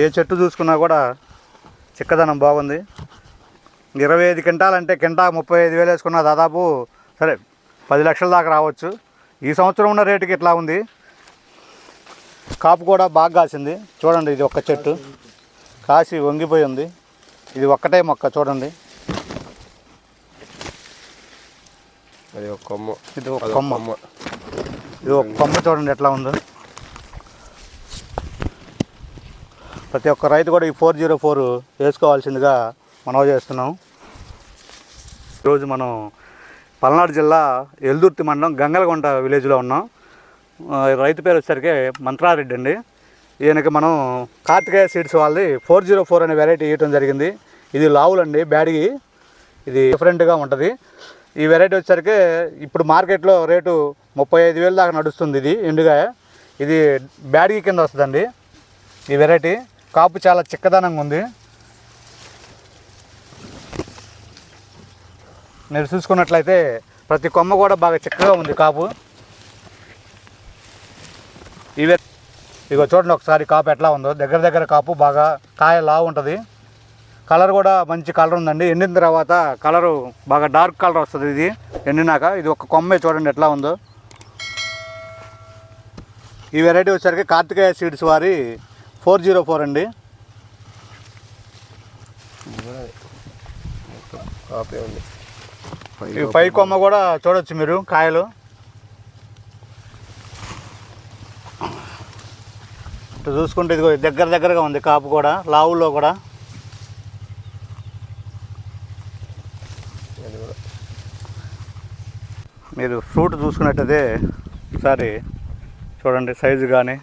ఏ చెట్టు చూసుకున్నా కూడా చిక్కదనం బాగుంది. ఇరవై ఐదు క్వింటాలంటే కింటా ముప్పై ఐదు వేలు వేసుకున్నా దాదాపు సరే పది లక్షల దాకా రావచ్చు. ఈ సంవత్సరం ఉన్న రేటుకి ఇట్లా ఉంది. కాపు కూడా బాగా కాసింది. చూడండి ఇది ఒక్క చెట్టు. కాసి వంగిపోయి ఉంది. ఇది ఒక్కటే మొక్క చూడండి. అది ఒక కొమ్మ. ఇది ఒక కొమ్మ. ఇది ఒక కొమ్మ చూడండి ఎట్లా ఉందో. ప్రతి ఒక్క రైతు కూడా ఈ ఫోర్ జీరో ఫోర్ వేసుకోవాల్సిందిగా మనవి చేస్తున్నాం. ఈరోజు మనం పల్నాడు జిల్లా ఎల్దుర్తి మండలం గంగలగొండ విలేజ్లో ఉన్నాం. రైతు పేరు వచ్చేసరికి మంత్రారెడ్డి అండి. ఈయనకి మనం కార్తికేయ సీడ్స్ వాళ్ళది ఫోర్ జీరో ఫోర్ అనే వెరైటీ ఇవ్వడం జరిగింది. ఇది లావులండి బ్యాడిగి. ఇది డిఫరెంట్గా ఉంటుంది. ఈ వెరైటీ వచ్చేసరికి ఇప్పుడు మార్కెట్లో రేటు ముప్పై ఐదు వేలు దాకా నడుస్తుంది ఇది ఎండుగాయ. ఇది బ్యాడిగి కింద వస్తుందండి ఈ వెరైటీ. కాపు చాలా చిక్కదనంగా ఉంది. మీరు చూసుకున్నట్లయితే ప్రతి కొమ్మ కూడా బాగా చిక్కగా ఉంది కాపు. ఇవే ఇగో చూడండి ఒకసారి కాపు ఎట్లా ఉందో. దగ్గర దగ్గర కాపు బాగా కాయ లావు ఉంటుంది. కలర్ కూడా మంచి కలర్ ఉందండి. ఎండిన తర్వాత కలరు బాగా డార్క్ కలర్ వస్తుంది ఇది. ఎండినాక ఇది ఒక కొమ్మే చూడండి ఎట్లా ఉందో. ఈ వెరైటీ వచ్చేసరికి కార్తికేయ సీడ్స్ వారి ఫోర్ జీరో ఫోర్ అండి. కాపే ఉంది. ఈ పై కొమ్మ కూడా చూడొచ్చు మీరు కాయలు. ఇటు చూసుకుంటే ఇదిగో దగ్గర దగ్గరగా ఉంది కాపు కూడా లావుల్లో కూడా. మీరు ఫ్రూట్ చూసుకున్నట్టయితే ఒకసారి చూడండి సైజు కానీ.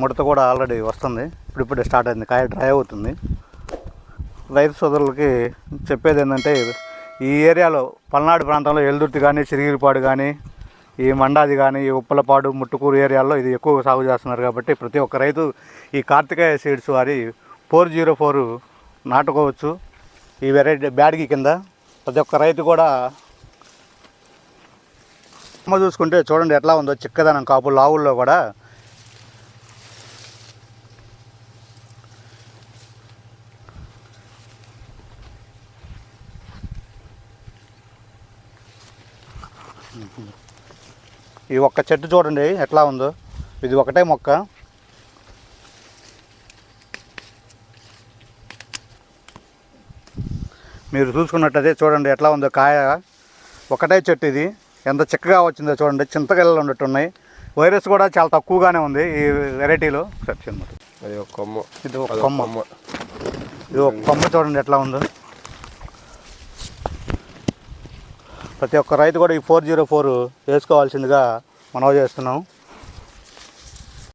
ముడత కూడా ఆల్రెడీ వస్తుంది. ఇప్పుడిప్పుడే స్టార్ట్ అయింది. కాయ డ్రై అవుతుంది. రైతు సోదరులకి చెప్పేది ఏంటంటే ఈ ఏరియాలో పల్నాడు ప్రాంతంలో ఎల్దుర్తి కానీ సిరిగిరిపాడు కానీ ఈ మండాది కానీ ఈ ఉప్పలపాడు ముట్టుకూరు ఏరియాల్లో ఇది ఎక్కువ సాగు చేస్తున్నారు కాబట్టి ప్రతి ఒక్క రైతు ఈ కార్తికేయ సీడ్స్ వారి ఫోర్ జీరో ఫోర్ నాటుకోవచ్చు. ఈ వెరైటీ బ్యాడ్గి కింద ప్రతి ఒక్క రైతు కూడా అమ్మ చూసుకుంటే చూడండి ఎట్లా ఉందో చిక్కదనం కాపు లావుల్లో కూడా ఈ ఒక్క చెట్టు చూడండి ఎట్లా ఉందో. ఇది ఒకటే మొక్క. మీరు చూసుకున్నట్టయితే చూడండి ఎట్లా ఉందో కాయ. ఒకటే చెట్టు ఇది. ఎంత చిక్కగా వచ్చిందో చూడండి చింతకాయలు ఉన్నట్టున్నాయి. వైరస్ కూడా చాలా తక్కువగానే ఉంది ఈ వెరైటీలో. ఒక కొమ్మ. ఇది ఒక కొమ్మ. ఇది ఒక కొమ్మ చూడండి ఎట్లా ఉందో. ప్రతి ఒక్క రైతు కూడా ఈ ఫోర్ జీరో ఫోర్ వేసుకోవాల్సిందిగా మనవి చేస్తున్నాం.